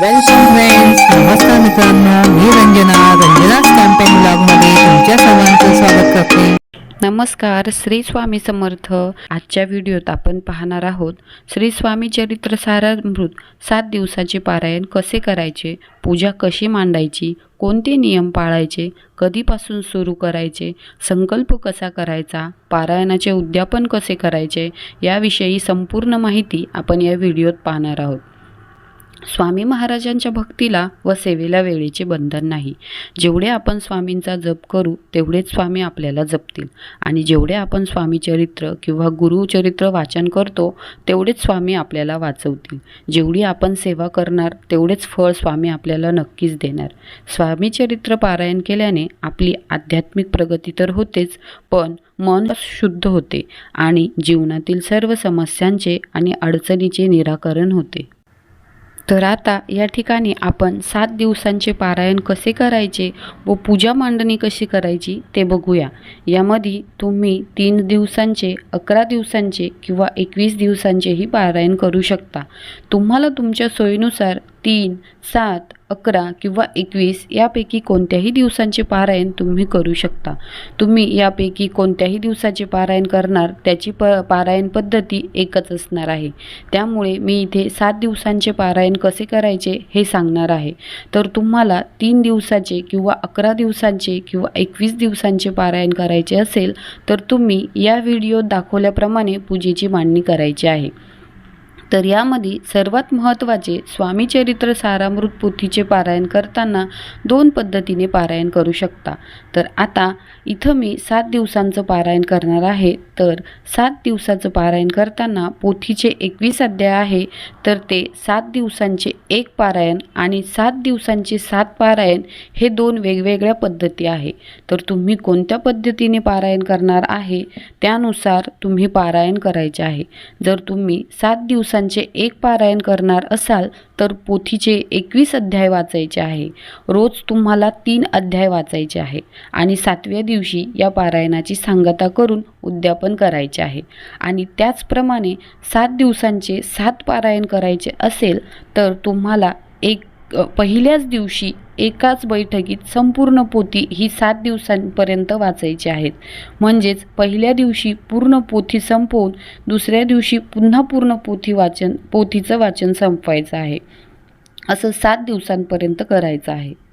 Welcome friends नमस्कार मित्रांनो. मी Ranjana रंजनाच campaign ब्लॉगमध्ये तुमच्या सर्वांचं स्वागत करते. नमस्कार. श्री स्वामी समर्थ. आजच्या व्हिडिओत आपण पाहणार आहोत श्री स्वामी चरित्र सारामृत सात दिवसाचे पारायण कसे करायचे पूजा कशी मांडायची कोणते नियम पाळायचे कधीपासून सुरू करायचे संकल्प कसा करायचा पारायणाचे उद्यापन कसे करायचे याविषयी संपूर्ण माहिती आपण या व्हिडिओत पाहणार आहोत. स्वामी महाराजांच्या भक्तीला व सेवेला वेळेचे बंधन नाही. जेवढे आपण स्वामींचा जप करू तेवढेच स्वामी आपल्याला जपतील. आणि जेवढे आपण स्वामी चरित्र किंवा गुरुचरित्र वाचन करतो तेवढेच स्वामी आपल्याला वाचवतील. जेवढी आपण सेवा करणार तेवढेच फळ स्वामी आपल्याला नक्कीच देणार. स्वामी चरित्र पारायण केल्याने आपली आध्यात्मिक प्रगती तर होतेच पण मन शुद्ध होते आणि जीवनातील सर्व समस्यांचे आणि अडचणीचे निराकरण होते. तर आता या ठिकाणी आपण सात दिवसांचे पारायण कसे करायचे व पूजा मांडणी कशी करायची ते बघूया. यामध्ये तुम्ही तीन दिवसांचे अकरा दिवसांचे किंवा एकवीस दिवसांचेही पारायण करू शकता. तुम्हाला तुमच्या सोयीनुसार तीन सात अकरा किंवा एकवीस यापैकी कोणत्याही दिवसांचे पारायण तुम्ही करू शकता. तुम्ही यापैकी कोणत्याही दिवसाचे पारायण करणार त्याची प पारायण पद्धती एकच असणार आहे. त्यामुळे मी इथे सात दिवसांचे पारायण कसे करायचे हे सांगणार आहे. तर तुम्हाला तीन दिवसाचे किंवा अकरा दिवसांचे किंवा एकवीस दिवसांचे पारायण करायचे असेल तर तुम्ही या व्हिडिओत दाखवल्याप्रमाणे पूजेची मांडणी करायची आहे. तर यामध्ये सर्वात महत्त्वाचे स्वामी चरित्र सारामृत पोथीचे पारायण करताना दोन पद्धतीने पारायण करू शकता. तर आता इथं मी सात दिवसांचं पारायण करणार आहे. तर सात दिवसाचं पारायण करताना पोथीचे एकवीस अध्याय आहे. तर ते सात दिवसांचे एक पारायण आणि सात दिवसांचे सात पारायण हे दोन वेगवेगळ्या पद्धती आहे. तर तुम्ही कोणत्या पद्धतीने पारायण करणार आहे? त्यानुसार तुम्ही पारायण करायचे आहे. जर तुम्ही सात दिवसांचे एक पारायण करणार असाल तर पोथीचे एकवीस अध्याय वाचायचे आहे. रोज तुम्हाला तीन अध्याय वाचायचे आहे आणि सातव्या दिवशी या पारायणाची सांगता करून उद्यापन करायचे आहे. आणि त्याचप्रमाणे सात दिवसांचे सात पारायण करायचे असेल तर तुम्हाला एक पहिल्याच दिवशी एकाच बैठकीत संपूर्ण पोथी ही सात दिवसांपर्यंत वाचायची आहेत. म्हणजेच पहिल्या दिवशी पूर्ण पोथी संपवून दुसऱ्या दिवशी पुन्हा पूर्ण पोथी वाचन पोथीचं वाचन संपवायचं आहे. असं सात दिवसांपर्यंत करायचं आहे.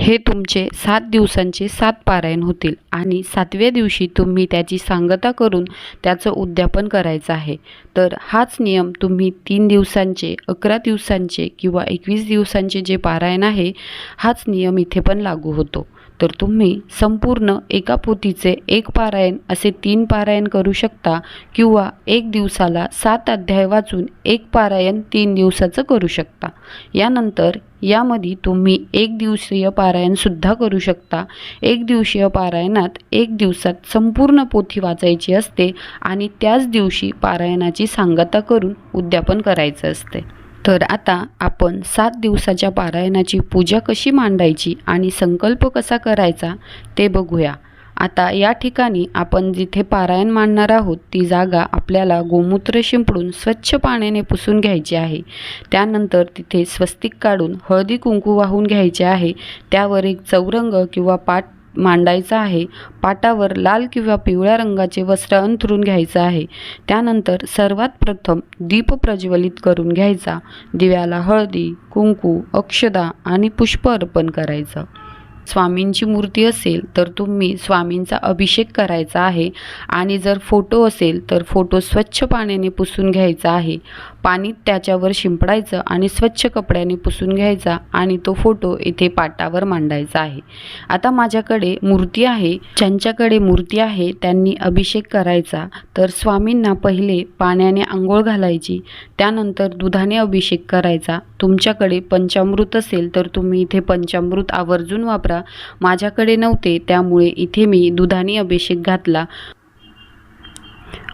हे तुमचे सात दिवसांचे सात पारायण होतील. आणि सातव्या दिवशी तुम्ही त्याची सांगता करून त्याचं उद्यापन करायचं आहे. तर हाच नियम तुम्ही तीन दिवसांचे अकरा दिवसांचे किंवा एकवीस दिवसांचे जे पारायण आहे हाच नियम इथे पण लागू होतो. तर तुम्ही संपूर्ण एका पोथीचे एक पारायण असे तीन पारायण करू शकता किंवा एक दिवसाला सात अध्याय वाचून एक पारायण तीन दिवसाचं करू शकता. यानंतर यामध्ये तुम्ही एक दिवसीय पारायणसुद्धा करू शकता. एक दिवसीय पारायणात एक दिवसात संपूर्ण पोथी वाचायची असते आणि त्याच दिवशी पारायणाची सांगता करून उद्यापन करायचं असते. तर आता आपण सात दिवसाच्या पारायणाची पूजा कशी मांडायची आणि संकल्प कसा करायचा ते बघूया. आता या ठिकाणी आपण जिथे पारायण मांडणार आहोत ती जागा आपल्याला गोमूत्र शिंपडून स्वच्छ पाण्याने पुसून घ्यायची आहे. त्यानंतर तिथे स्वस्तिक काढून हळदी कुंकू वाहून घ्यायचे आहे. त्यावर एक चौरंग किंवा पाट मांडायचा आहे. पाटावर लाल किंवा पिवळ्या रंगाचे वस्त्र अंथरून घ्यायचं आहे. त्यानंतर सर्वात प्रथम दीप प्रज्वलित करून घ्यायचा. दिव्याला हळदी कुंकू अक्षदा आणि पुष्प अर्पण करायचं. स्वामींची मूर्ती असेल तर तुम्ही स्वामींचा अभिषेक करायचा आहे. आणि जर फोटो असेल तर फोटो स्वच्छ पाण्याने पुसून घ्यायचा आहे. पाणी त्याच्यावर शिंपडायचं आणि स्वच्छ कपड्याने पुसून घ्यायचा आणि तो फोटो इथे पाटावर मांडायचा आहे. आता माझ्याकडे मूर्ती आहे. ज्यांच्याकडे मूर्ती आहे त्यांनी अभिषेक करायचा. तर स्वामींना पहिले पाण्याने आंघोळ घालायची त्यानंतर दुधाने अभिषेक करायचा. तुमच्याकडे पंचामृत असेल तर तुम्ही इथे पंचामृत आवर्जून वापरा. माझ्याकडे नव्हते त्यामुळे इथे मी दुधाने अभिषेक घातला.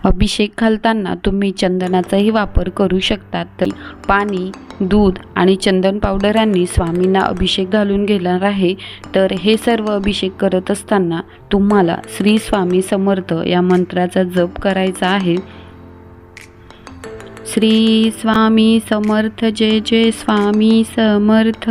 अभिषेक घालताना तुम्ही चंदनाचाही वापर करू शकतात. तर पाणी दूध आणि चंदन पावडर यांनी स्वामींना अभिषेक घालून घेणार आहे. तर हे सर्व अभिषेक करत असताना तुम्हाला श्री स्वामी समर्थ या मंत्राचा जप करायचा आहे. श्री स्वामी समर्थ जय जय स्वामी समर्थ.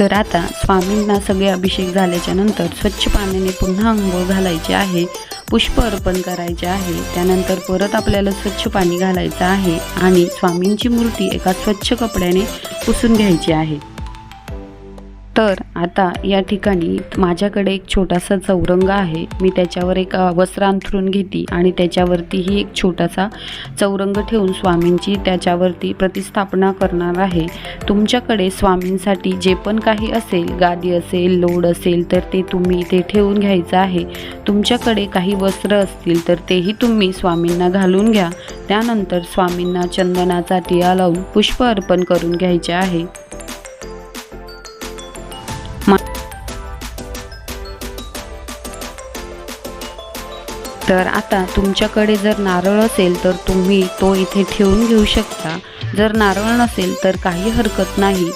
तर आता स्वामींना सगळे अभिषेक झाल्याच्यानंतर स्वच्छ पाण्याने पुन्हा आंघोळ घालायचे आहे पुष्प अर्पण करायचे आहे त्यानंतर परत आपल्याला स्वच्छ पाणी घालायचं आहे आणि स्वामींची मूर्ती एका स्वच्छ कपड्याने पुसून घ्यायची आहे. तर आता या ठिकाणी माझ्याकडे एक छोटासा चौरंग आहे. मी त्याच्यावर एक वस्त्र अंथरून घेते आणि त्याच्यावरतीही एक छोटासा चौरंग ठेवून स्वामींची त्याच्यावरती प्रतिस्थापना करणार आहे. तुमच्याकडे स्वामींसाठी जे पण काही असेल गादी असेल लोड असेल तर ते तुम्ही ते ठेवून घ्यायचं आहे. तुमच्याकडे काही वस्त्र असतील तर तेही तुम्ही स्वामींना घालून घ्या. त्यानंतर स्वामींना चंदनाचा टिया लावून पुष्प अर्पण करून घ्यायचे आहे. तर आता तुमच्याकडे जर नारळ असेल तर तुम्ही तो इथे ठेवून घेऊ शकता. जर नारळ नसेल तर काही हरकत नाही.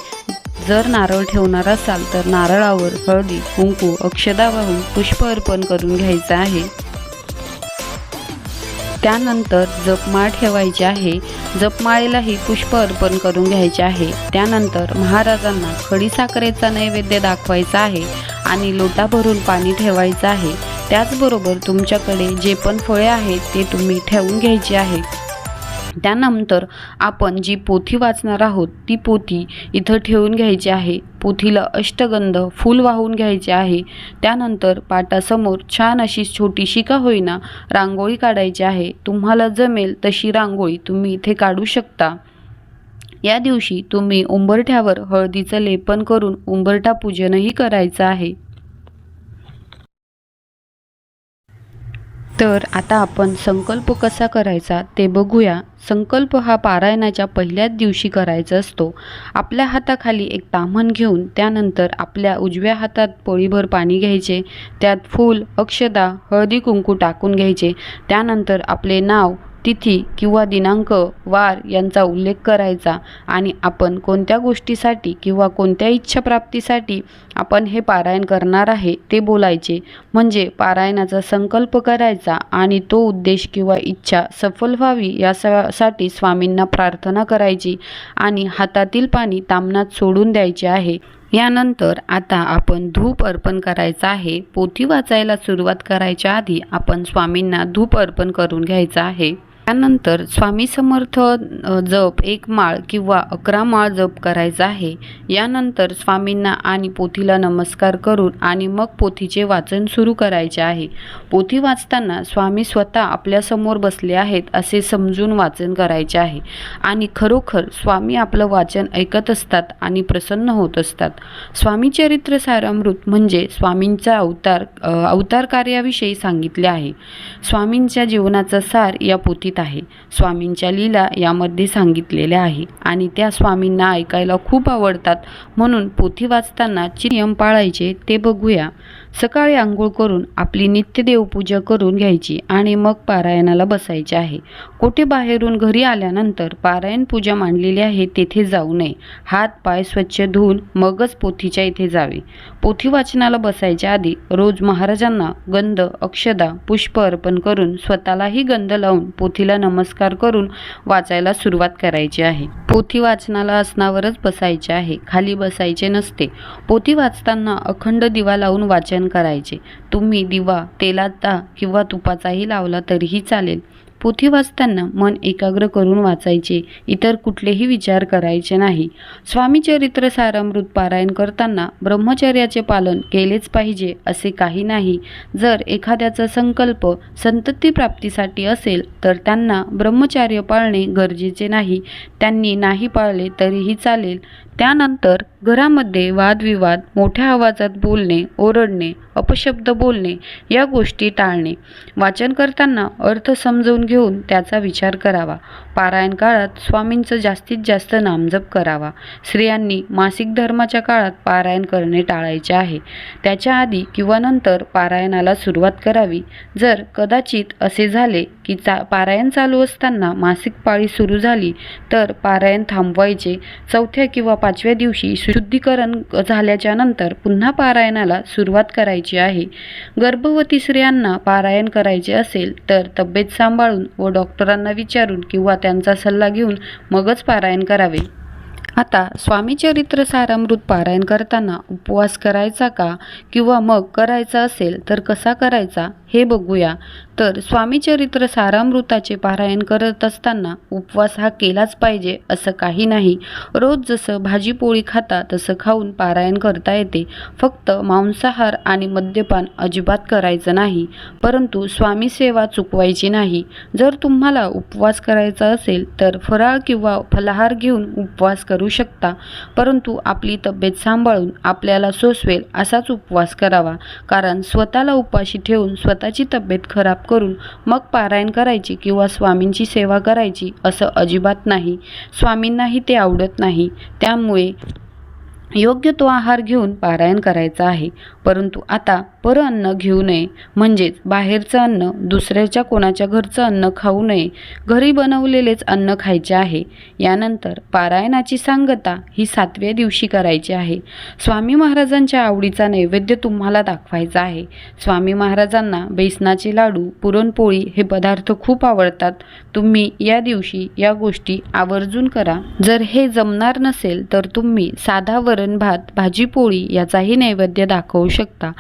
जर नारळ ठेवणार असाल तर नारळावर हळदी कुंकू अक्षदा वाहून पुष्प अर्पण करून घ्यायचं आहे. त्यानंतर जपमाळ ठेवायची आहे. जपमाळेलाही पुष्प अर्पण करून घ्यायचे आहे. त्यानंतर महाराजांना खडीसाखरेचा नैवेद्य दाखवायचा आहे आणि लोटा भरून पाणी ठेवायचं आहे. त्याचबरोबर तुमच्याकडे जे पण फळे आहेत ते तुम्ही ठेवून घ्यायची आहे. त्यानंतर आपण जी पोथी वाचणार आहोत ती पोथी इथं ठेवून घ्यायची आहे. पोथीला अष्टगंध फूल वाहून घ्यायचे आहे. त्यानंतर पाटासमोर छान अशी छोटीशी का होईना रांगोळी काढायची आहे. तुम्हाला जमेल तशी रांगोळी तुम्ही इथे काढू शकता. या दिवशी तुम्ही उंबरठ्यावर हळदीचं लेपन करून उंबरठा पूजनही करायचं आहे. तर आता आपण संकल्प कसा करायचा ते बघूया. संकल्प हा पारायणाच्या पहिल्याच दिवशी करायचा असतो. आपल्या हाताखाली एक ताम्हण घेऊन त्यानंतर आपल्या उजव्या हातात पोळीभर पाणी घ्यायचे. त्यात फूल अक्षदा हळदी कुंकू टाकून घ्यायचे. त्यानंतर आपले नाव तिथी किंवा दिनांक वार यांचा उल्लेख करायचा आणि आपण कोणत्या गोष्टीसाठी किंवा कोणत्या इच्छाप्राप्तीसाठी आपण हे पारायण करणार आहे ते बोलायचे. म्हणजे पारायणाचा संकल्प करायचा आणि तो उद्देश किंवा इच्छा सफल व्हावी यासाठी स्वामींना प्रार्थना करायची आणि हातातील पाणी तामनात सोडून द्यायचे आहे. यानंतर आता आपण धूप अर्पण करायचा आहे. पोथी वाचायला सुरुवात करायच्या आधी आपण स्वामींना धूप अर्पण करून घ्यायचं आहे. त्यानंतर स्वामी समर्थ जप एक माळ किंवा अकरा माळ जप करायचा आहे. यानंतर स्वामींना आणि पोथीला नमस्कार करून आणि मग पोथीचे वाचन सुरू करायचे आहे. पोथी वाचताना स्वामी स्वतः आपल्यासमोर बसले आहेत असे समजून वाचन करायचे आहे. आणि खरोखर स्वामी आपलं वाचन ऐकत असतात आणि प्रसन्न होत असतात. स्वामी चरित्र सारामृत म्हणजे स्वामींचा अवतार अवतार कार्याविषयी सांगितले आहे. स्वामींच्या जीवनाचा सार या पोथी पोथीत आहे. स्वामींच्या लीला यामध्ये सांगितलेल्या आहे आणि त्या स्वामींना ऐकायला खूप आवडतात. म्हणून पोथी वाचताना जे नियम पाळायचे ते बघूया. सकाळी आंघोळ करून आपली नित्य देवपूजा करून घ्यायची आणि मग पारायणाला बसायचे आहे. कोठे बाहेरून घरी आल्यानंतर पारायण पूजा मांडलेली आहे तेथे जाऊ नये. हात पाय स्वच्छ धुवून मगच पोथीच्या इथे जावे. पोथी वाचनाला बसायच्या आधी रोज महाराजांना गंध अक्षदा पुष्प अर्पण करून स्वतःलाही गंध लावून पोथीला नमस्कार करून वाचायला सुरुवात करायची आहे. पोथी वाचनाला आसनावरच बसायचे आहे. खाली बसायचे नसते. पोथी वाचताना अखंड दिवा लावून वाचन करायचे. तुम्ही दिवा तेलाचा किंवा तुपाचाही लावला तरीही चालेल. पोथी वाचताना मन एकाग्र करून वाचायचे. इतर कुठलेही विचार करायचे नाही. स्वामी चरित्र सारामृत पारायण करताना ब्रह्मचर्याचे पालन केलेच पाहिजे असे काही नाही. जर एखाद्याचा संकल्प संतती प्राप्तीसाठी असेल तर त्यांना ब्रह्मचर्य पाळणे गरजेचे नाही. त्यांनी नाही पाळले तरीही चालेल. त्यानंतर घरामध्ये वादविवाद मोठ्या आवाजात बोलणे ओरडणे अपशब्द बोलणे या गोष्टी टाळणे. वाचन करताना अर्थ समजवून घेऊन त्याचा विचार करावा. पारायण काळात स्वामींचं जास्तीत जास्त नामजप करावा. स्त्रियांनी मासिक धर्माच्या काळात पारायण करणे टाळायचे आहे. त्याच्या आधी किंवा नंतर पारायणाला सुरुवात करावी. जर कदाचित असे झाले की चा पारायण चालू असताना मासिक पाळी सुरू झाली तर पारायण थांबवायचे. चौथ्या किंवा पाचव्या दिवशी शुद्धीकरण झाल्याच्यानंतर पुन्हा पारायणाला सुरुवात करायची आहे. गर्भवती स्त्रियांना पारायण करायचे असेल तर तब्येत सांभाळून व डॉक्टरांना विचारून किंवा त्यांचा सल्ला घेऊन मगच पारायण करावे. आता स्वामी चरित्र सारामृत पारायण करताना उपवास करायचा का? किंवा मग करायचा असेल तर कसा करायचा? हे बघूया. तर स्वामी चरित्र सारामृताचे पारायण करत असताना उपवास हा केलाच पाहिजे असं काही नाही. रोज जसं भाजी पोळी खाता तसं खाऊन पारायण करता येते. फक्त मांसाहार आणि मद्यपान अजिबात करायचं नाही. परंतु स्वामी सेवा चुकवायची नाही. जर तुम्हाला उपवास करायचा असेल तर फराळ किंवा फलाहार घेऊन उपवास करू शकता. परंतु आपली तब्येत सांभाळून आपल्याला सोसवेल असाच उपवास करावा. कारण स्वतःला उपाशी ठेवून स्वतःची तब्येत खराब करून मग पारायण करायची किंवा स्वामींची सेवा करायची असं अजिबात नाही. स्वामींनाही ते आवडत नाही. त्यामुळे योग्य तो आहार घेऊन पारायण करायचा आहे. परंतु आता पर अन्न घेऊ नये. म्हणजेच बाहेरचं अन्न दुसऱ्याच्या कोणाच्या घरचं अन्न खाऊ नये. घरी बनवलेलेच अन्न खायचे आहे. यानंतर पारायणाची सांगता ही सातव्या दिवशी करायची आहे. स्वामी महाराजांच्या आवडीचा नैवेद्य तुम्हाला दाखवायचा आहे. स्वामी महाराजांना बेसनाचे लाडू पुरणपोळी हे पदार्थ खूप आवडतात. तुम्ही या दिवशी या गोष्टी आवर्जून करा. जर हे जमणार नसेल तर तुम्ही साधा वरण भात भाजी पोळी याचाही नैवेद्य दाखवू शकता.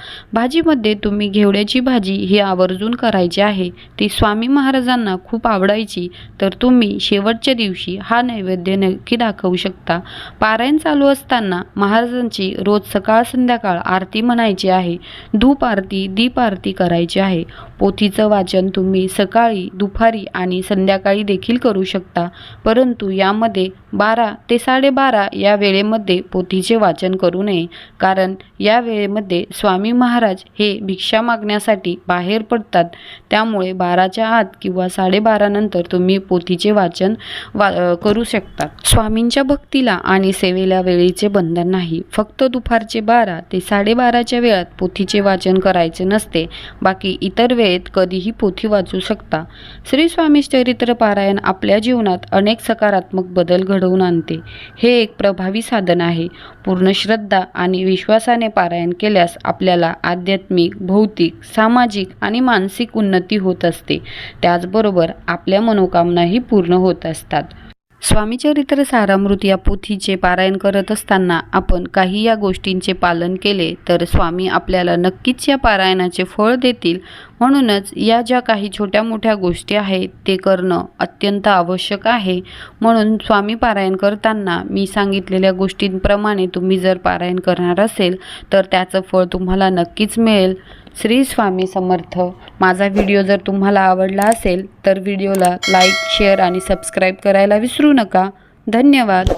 भाजीमध्ये तुम्ही घेवड्याची भाजी ही आवर्जून करायची आहे. ती स्वामी महाराजांना खूप आवडायची. तर तुम्ही शेवटच्या दिवशी हा नैवेद्य नक्की दाखवू शकता. पारायण चालू असताना महाराजांची रोज सकाळ संध्याकाळ आरती म्हणायची आहे. धूप आरती दीप आरती करायची आहे. पोथीचं वाचन तुम्ही सकाळी दुपारी आणि संध्याकाळी देखील करू शकता. परंतु यामध्ये बारा ते साडेबारा या वेळेमध्ये पोथीचे वाचन करू नये. कारण या वेळेमध्ये स्वामी महाराज हे भिक्षा मागण्यासाठी बाहेर पडतात. त्यामुळे बाराच्या आत किंवा साडेबारानंतर तुम्ही पोथीचे वाचन वा करू शकता. स्वामींच्या भक्तीला आणि सेवेला वेळेचे बंधन नाही. फक्त दुपारचे बारा ते साडेबाराच्या वेळात पोथीचे वाचन करायचे नसते. बाकी इतर वेळेत कधीही पोथी वाचू शकता. श्री स्वामी चरित्र पारायण आपल्या जीवनात अनेक सकारात्मक बदल घडवून आणते. हे एक प्रभावी साधन आहे. पूर्ण श्रद्धा आणि विश्वासाने पारायण केल्यास आपल्याला आध्यात्मिक भौतिक सामाजिक आणि मानसिक उन्नती होत असते. त्याचबरोबर आपल्या मनोकामनाही पूर्ण होत असतात. स्वामी चरित्र सारामृत या पोथीचे पारायण करत असताना आपण काही या गोष्टींचे पालन केले तर स्वामी आपल्याला नक्कीच या पारायणाचे फळ देतील. म्हणूनच या ज्या काही छोट्या मोठ्या गोष्टी आहेत ते करणं अत्यंत आवश्यक आहे. म्हणून स्वामी पारायण करताना मी सांगितलेल्या गोष्टींप्रमाणे तुम्ही जर पारायण करणार असेल तर त्याचं फळ तुम्हाला नक्कीच मिळेल. श्री स्वामी समर्थ. माझा व्हिडिओ जर तुम्हाला आवडला असेल तर व्हिडिओला लाईक शेअर आणि सबस्क्राईब करायला विसरू नका. धन्यवाद.